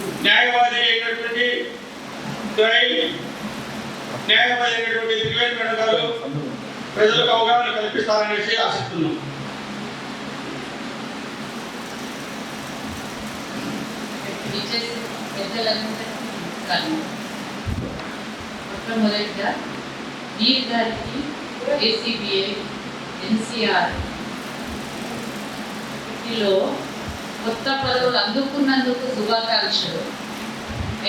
మొట్టమొదటిగా న్యాయవాది అయినటువంటి క్రై న్యాయవాది అయినటువంటి త్రివేణి మేడం గారు ప్రజలకు అవగాహన కల్పిస్తారనేసి ఆశిస్తున్నాం విచ్చేసి పెద్దలందరికీ నమస్కారం. మొట్టమొదటిగా వీర్ గారికి ఏసీబీఐ ఎన్సిఆర్ వీటిలో కొత్త పదవులు అందుకున్నందుకు శుభాకాంక్షలు.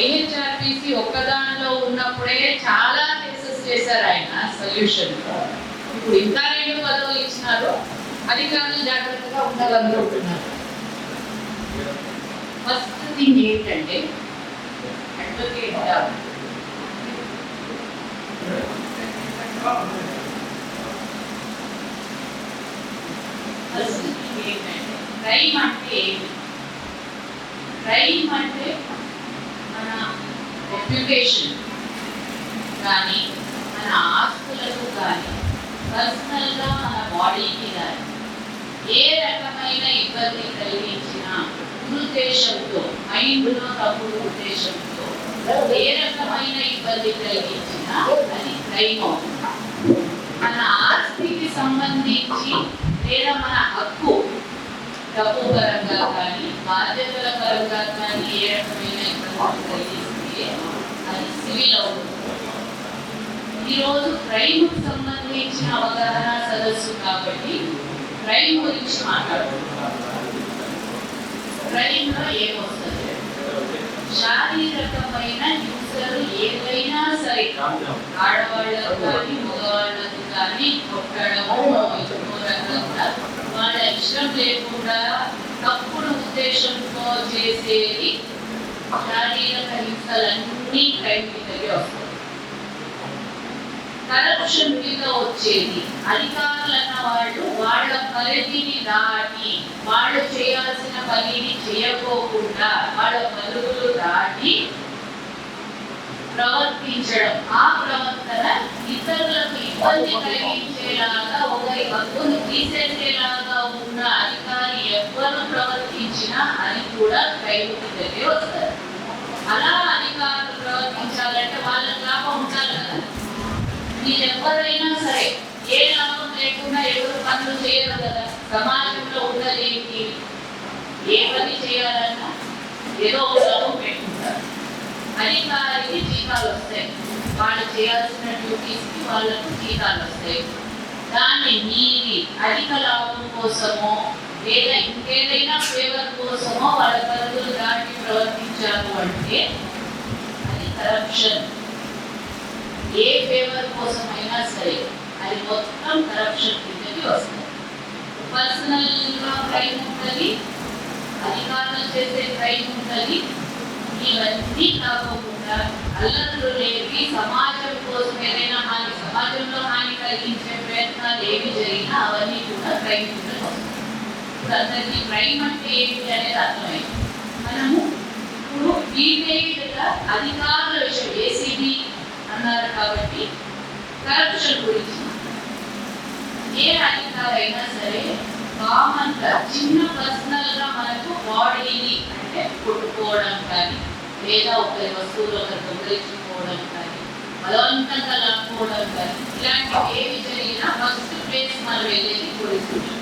ఐహెచ్ఆర్పిసి ఒక్కదానిలో ఉన్నప్పుడే చాలా కేసెస్ చేశారు ఆయన సొల్యూషన్ ఇప్పుడు ఇంకా రెండు పదవులు ఇచ్చినారు. అధికారులు జాగ్రత్తగా ఉండాలనుకుంటున్నారు ఫస్ట్ థింగ్ ఏంటంటే అడ్వకేట్ ఫస్ట్ థింగ్ ఏంటంటే రైమ్ అంటే రైమ్ అంటే మన రెప్యుటేషన్ కానీ మన ఆస్తులకు కానీ పర్సనల్గా మన బాడీకి కానీ ఏ రకమైన ఇబ్బంది కలిగించినా ఉద్దేశంతో మైండ్లో తప్పుడు ఉద్దేశంతో ఏ రకమైన ఇబ్బంది కలిగించినా అది క్రైమ్ అవుతుంది. మన ఆస్తికి సంబంధించి లేదా మన హక్కు డబ్బు పరంగా కానీ బాధ్యతల పరంగా కానీ ఏ రకమైన ఇబ్బంది కలిగిస్తే అది సివిల్ అవుతుంది ఈరోజు క్రైమ్ సంబంధించిన అవగాహన సదస్సు కాబట్టి క్రైమ్ గురించి మాట్లాడుకుంటున్నాం క్రైమ్లో ఏమొస్తుంది శారీరకమైన హింసలు ఏదైనా సరే ఆడవాళ్ళకు కానీ మగవాళ్ళకు కానీ కొట్టడము ఇంకో రకంగా వాళ్ళ ఇష్టం లేకుండా తప్పుడు ఉద్దేశంతో చేసేది శారీరక హింసలన్నీ క్రైమ్ కిందకి వస్తాయి. కరప్షన్ కింద వచ్చేది అధికారులు అన్న వాళ్ళు వాళ్ళ పరిధిని దాటి వాళ్ళు చేయాల్సిన పనిని చేయకోకుండా వాళ్ళ పరుగులు దాటి ప్రవర్తించడం. ఆ ప్రవర్తన ఇతరులకు ఇబ్బంది కలిగించేలాగా ఒక హక్కును తీసేసేలాగా ఉన్న అధికారి ఎవరు ప్రవర్తించినా అది కూడా క్రైమ్ వస్తారు అలా అధికారులు ప్రవర్తించాలంటే వాళ్ళకి లాభం ఉండాలి కదా. మీరు ఎవరైనా సరే ఏ లాభం లేకుండా ఎవరు పనులు చేయరు కదా. సమాజంలో ఉన్నది ఏ పని చేయాలన్నా ఏదో ఒక లాభం పెట్టుకుంటారు అధికారికి జీతాలు వస్తాయి. వాళ్ళు చేయాల్సిన డ్యూటీస్కి వాళ్ళకు జీతాలు వస్తాయి. దాన్ని మీరి అధిక లాభం కోసమో లేదా ఇంకేదైనా ఫేవర్ కోసమో వాళ్ళ పరుగులు దాటి ప్రవర్తించారు అంటే అది కరప్షన్ ఏ ఫేవర్ కోసమైనా సరే అది మొత్తం కరప్షన్ కిందకి వస్తుంది. పర్సనల్గా క్రైమ్ ఉంటుంది అధికారులు చేసే క్రైమ్ ఉంటుంది ఇవన్నీ కాకుండా అల్లర్లు లేవి సమాజం కోసం ఏదైనా హాని సమాజంలో హాని కలిగించే ప్రయత్నాలు ఏవి జరిగినా అవన్నీ కూడా క్రైమ్ కింద ఇప్పుడు అందరికీ క్రైమ్ అంటే ఏంటి అనేది అర్థమైంది. మనము ఇప్పుడు డీటెయిల్డ్గా అధికారుల విషయం ఏసీబీ అన్నారు కాబట్టి కరప్షన్ గురించి ఏ అధికారైనా సరే కామన్గా చిన్న పర్సనల్గా మనకు బాడీని అంటే కొట్టుకోవడం కానీ లేదా ఒకరి వస్తువులు ఒకరు దొంగలించుకోవడం కానీ బలవంతంగా లాక్కోవడం కానీ ఇలాంటివి ఏవి జరిగినా ఫస్ట్ ప్లేస్ మనం వెళ్ళేది పోలీస్ స్టేషన్.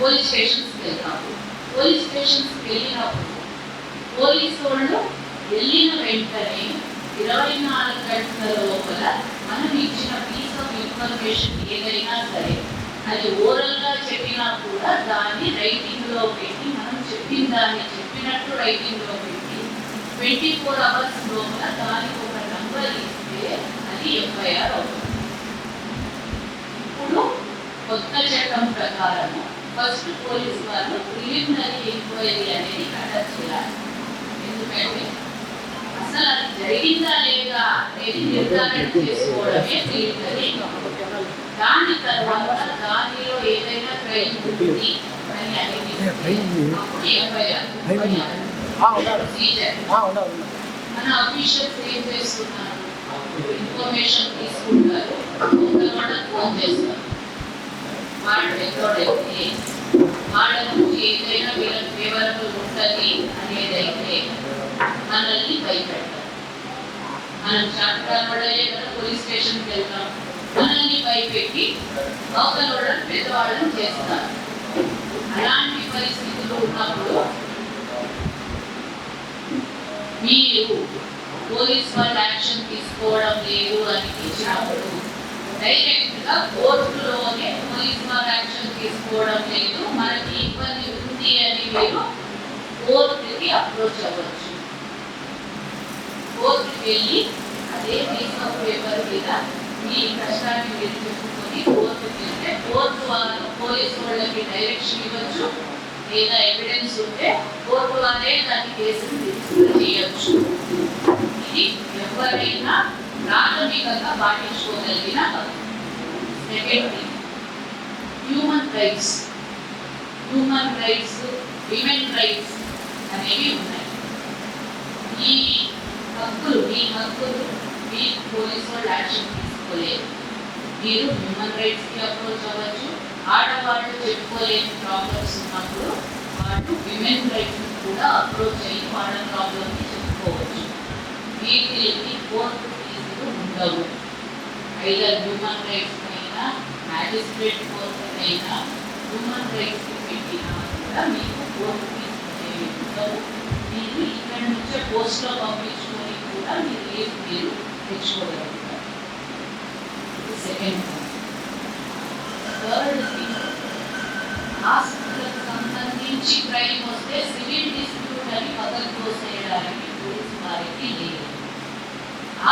పోలీస్ స్టేషన్స్కి వెళ్తాము. పోలీస్ స్టేషన్స్కి వెళ్ళినప్పుడు పోలీసు వాళ్ళు వెళ్ళిన వెంటనే ఇరవై నాలుగు గంటల లోపల మనం ఇచ్చిన పీస్ ఆఫ్ ఇన్ఫర్మేషన్ ఏదైనా సరే అది ఓరల్గా చెప్పినా కూడా దాన్ని రైటింగ్లో పెట్టి మనం చెప్పిన దాన్ని చెప్పినట్టు రైటింగ్లో పెట్టి ట్వంటీ ఫోర్ అవర్స్ లోపల దానికి ఒక నంబర్ ఇస్తే అది ఎఫ్ఐఆర్ అవుతుంది. ఇప్పుడు కొత్త చట్టం ప్రకారం ఫస్ట్ పోలీస్ వాళ్ళు ప్రిలిమినరీ ఎంక్వైరీ అనేది కండక్ట్ చేయాలి. ఎందుకంటే అసలు అది జరిగిందా లేదా అనేది నిర్ధారణ చేసుకోవడమే ప్రిలిమినరీ దాని తర్వాత దానిలో ఏదైనా క్రైమ్ ఉంది అని అప్పుడు ఎఫ్ఐఆర్ మన అఫీషియల్స్ ఏం చేస్తున్నారు ఇన్ఫర్మేషన్ తీసుకుంటారు. కొంతమంది ఫోన్ చేస్తారు వాళ్ళు ఎక్కడైతే వాళ్ళ నుంచి ఏదైనా వీళ్ళకి ఫేవరబుల్ ఉంటుంది అనేది అయితే మనల్ని భయపెడతారు. మనం శాంతపడలే కదా పోలీస్ స్టేషన్కి వెళ్తాం మనల్ని భయపెట్టి అవతల వాళ్ళని పెద్దవాళ్ళని చేస్తారు. అలాంటి పరిస్థితులు ఉన్నప్పుడు మీరు పోలీస్ వాళ్ళు యాక్షన్ తీసుకోవడం లేదు అనిపించినప్పుడు డైరెక్ట్ డైరెక్ట్గా కోర్టులోనే పోలీస్ వాళ్ళు యాక్షన్ తీసుకోవడం లేదు. మనకి ఇబ్బంది ఉంది అని మీరు కోర్టుకి అప్రోచ్ అవ్వచ్చు. కోర్టుకి వెళ్ళి అదే తీసిన పేపర్ మీద మీ కష్టాన్ని మీరు చెప్పుకొని కోర్టుకి వెళ్తే కోర్టు వాళ్ళు పోలీసు వాళ్ళకి డైరెక్షన్ ఇవ్వచ్చు. ఏదైనా ఎవిడెన్స్ ఉంటే కోర్టు వారే దాని కేసును రిజిస్టర్ చేయొచ్చు. ఇది ఎవరైనా ప్రాథమికంగా పాటించుకోగలిగిన second human rights human rights women rights అనేవి ఉన్నాయి. ఈ హక్కులు మీ హక్కులు మీ పోలీసు వాళ్ళు యాక్షన్ తీసుకోలేదు. మీరు హ్యూమన్ రైట్స్కి అప్రోచ్ అవ్వచ్చు ఆడవాళ్ళు చెప్పుకోలేని ప్రాబ్లమ్స్ ఉన్నప్పుడు వాళ్ళు విమెన్ రైట్స్ కూడా అప్రోచ్ అయ్యి వాళ్ళ ప్రాబ్లమ్ని చెప్పుకోవచ్చు. వీటికి కోర్టు కేసులు ఉండవు. ఐదర్ హ్యూమన్ రైట్స్ అయినా మ్యాజిస్ట్రేట్ కోర్టు అయినా హ్యూమన్ రైట్స్ పెట్టినా కూడా మీకు కోర్టు కేసులు ఉండవు. మీరు ఇక్కడ నుంచే పోస్ట్లో పంపించుకొని కూడా మీరు లీవ్ మీరు తెచ్చుకోగలుగుతారు. సెకండ్ థర్డ్ థింగ్ ఆస్తులకు సంబంధించి క్రైమ్ వస్తే సివిల్ డిస్ప్యూట్ అని పక్కకు తోసేయడానికి పోలీసు వారికి లేదు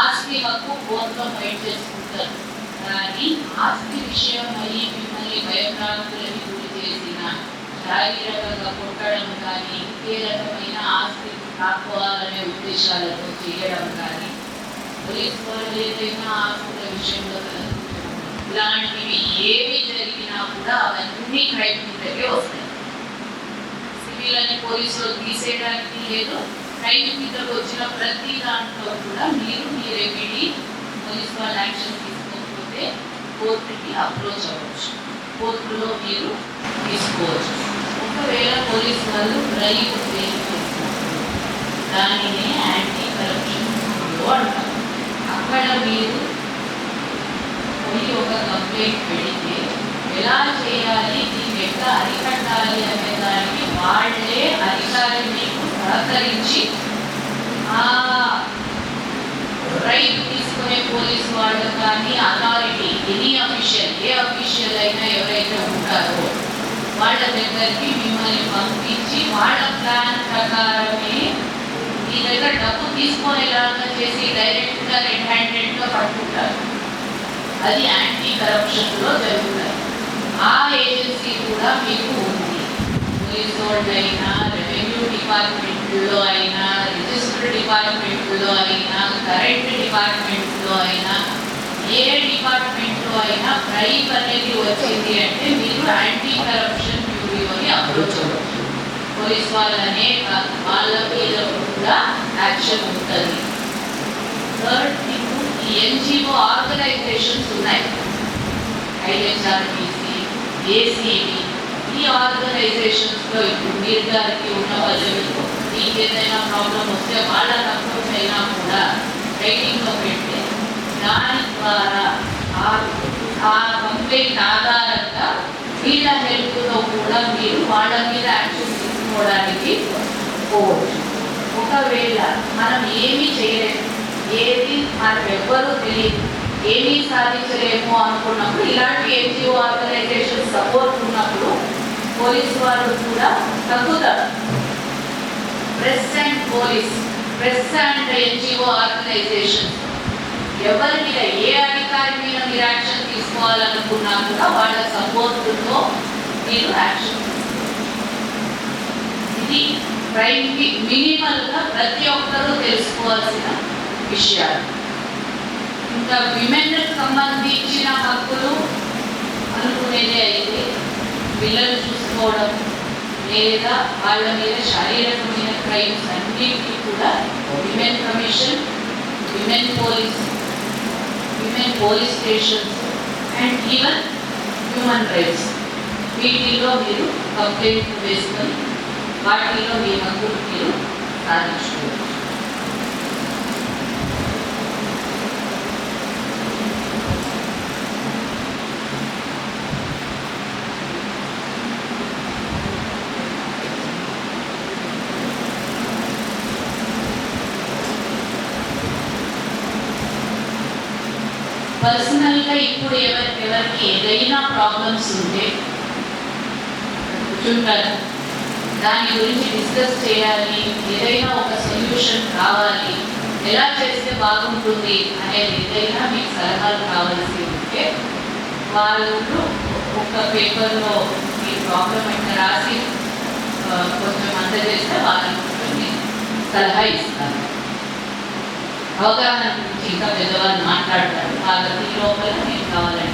ఆస్తి హక్కు కోర్టులో ఫైట్ చేసుకుంటారు కానీ ఆస్తి విషయం అయ్యి మిమ్మల్ని భయభ్రాంతులని గురి చేసిన శారీరకంగా కొట్టడం కానీ ఇంకే రకమైన ఆస్తి కాకోవాలనే ఉద్దేశాలతో చేయడం కానీ పోలీస్ వాళ్ళు ఏదైనా ఆస్తుల విషయంలో కనుక ఇలాంటివి ఏవి జరిగినా కూడా అవన్నీ క్రైమ్ కిందకే వస్తాయి. సివిల్ అని పోలీసులు తీసేయడానికి లేదు క్రైమ్ కిందకు వచ్చిన ప్రతి దాంట్లో కూడా మీరు మీరే విడి పోలీస్ వాళ్ళు యాక్షన్ తీసుకోకపోతే కోర్టుకి అప్రోచ్ అవ్వచ్చు. కోర్టులో మీరు తీసుకోవచ్చు. ఒకవేళ పోలీసు వాళ్ళు డ్రైవ్ దానినే యాంటీ కరప్షన్ అంటారు. అక్కడ మీరు మీ ఒక కంప్లైంట్ పెడితే ఎలా చేయాలి దీన్ని ఎట్లా అరికట్టాలి అనే దానికి వాళ్ళే అధికారి మీకు సహకరించి ఆ రైట్ తీసుకునే పోలీస్ వాళ్ళు కానీ authority any official a official అయినా ఎవరైతే ఉంటారో వాళ్ళ దగ్గరికి మిమ్మల్ని పంపించి వాళ్ళ ప్లాన్ ప్రకారమే మీ దగ్గర డబ్బు తీసుకునేలాగా చేసి డైరెక్ట్గా రెడ్ హ్యాండెడ్గా పట్టుకుంటారు. అది యాంటీ కరప్షన్లో జరుగుతాయి ఆ ఏజెన్సీ కూడా మీకు ఉంది పోలీస్ వాళ్ళు అయినా రెవెన్యూ డిపార్ట్మెంట్లో అయినా రిజిస్టర్ డిపార్ట్మెంట్లో అయినా కరెంట్ డిపార్ట్మెంట్లో అయినా ఏ డిపార్ట్మెంట్లో అయినా ప్రైమ్ అనేది వచ్చింది అంటే మీరు యాంటీ కరప్షన్ బ్యూరోని అప్రోచ్ అవ్వచ్చు పోలీస్ వాళ్ళనే కాదు వాళ్ళ మీద కూడా యాక్షన్ ఉంటుంది థర్డ్ థింగ్ ఈ ఎన్జిఓ ఆర్గనైజేషన్స్ ఉన్నాయి. ఐహెచ్ఆర్టీసీ ఏసీబీ ఈ ఆర్గనైజేషన్స్లో ఇప్పుడు మీరు గారికి ఉన్న పదవిలో మీకు ఏదైనా ప్రాబ్లం వస్తే వాళ్ళ అప్రోచ్ అయినా కూడా రైటింగ్ పెట్టే పెడితే దాని ద్వారా ఆ- కంప్లైంట్ ఆధారంగా వీళ్ళ హెల్ప్లో కూడా మీరు వాళ్ళ మీద యాక్షన్ తీసుకోవడానికి పోవచ్చు. ఒకవేళ మనం ఏమీ చేయలేము ఏది మనకెవ్వరూ తెలియదు. ఏమీ సాధించలేము అనుకున్నప్పుడు ఇలాంటి ఎన్జిఓ ఆర్గనైజేషన్ సపోర్ట్ ఉన్నప్పుడు పోలీసు వాళ్ళు కూడా తగ్గుతారు. Press and police press and NGO organisation ఎవరి మీద ఏ అధికారి మీద మీరు యాక్షన్ తీసుకోవాలనుకున్నా కూడా వాళ్ళ సపోర్ట్తో మీరు యాక్షన్ ఇది క్రైమ్కి మినిమల్గా ప్రతి ఒక్కరూ తెలుసుకోవాల్సిన విషయాలు. ఇంకా విమెన్ సంబంధించిన హక్కులు అనుకునేదే అయితే పిల్లలు చూసుకోవడం లేదా వాళ్ళ మీద శారీరకమైన క్రైమ్స్ అన్నిటికీ కూడా women commission women police women police stations and even human rights. వీటిల్లో మీరు కంప్లైంట్ వేసుకొని వాటిల్లో మీ హక్కులు మీరు సాధించుకోవచ్చు. పర్సనల్గా ఇప్పుడు ఎవరి ఎవరికి ఏదైనా ప్రాబ్లమ్స్ ఉంటే కూర్చుంటారు దాని గురించి డిస్కస్ చేయాలి. ఏదైనా ఒక సొల్యూషన్ కావాలి. ఎలా చేస్తే బాగుంటుంది అనేది ఏదైనా మీకు సలహాలు కావాల్సి ఉంటే వాళ్ళు ఒక పేపర్లో మీ ప్రాబ్లం అంటే రాసి కొంచెం అందజేస్తే వాళ్ళకి సలహా ఇస్తారు అవగాహన గురించి ఇంకా పెద్దవాళ్ళు మాట్లాడతారు వాళ్ళకి లోపల మీకు కావాలంటే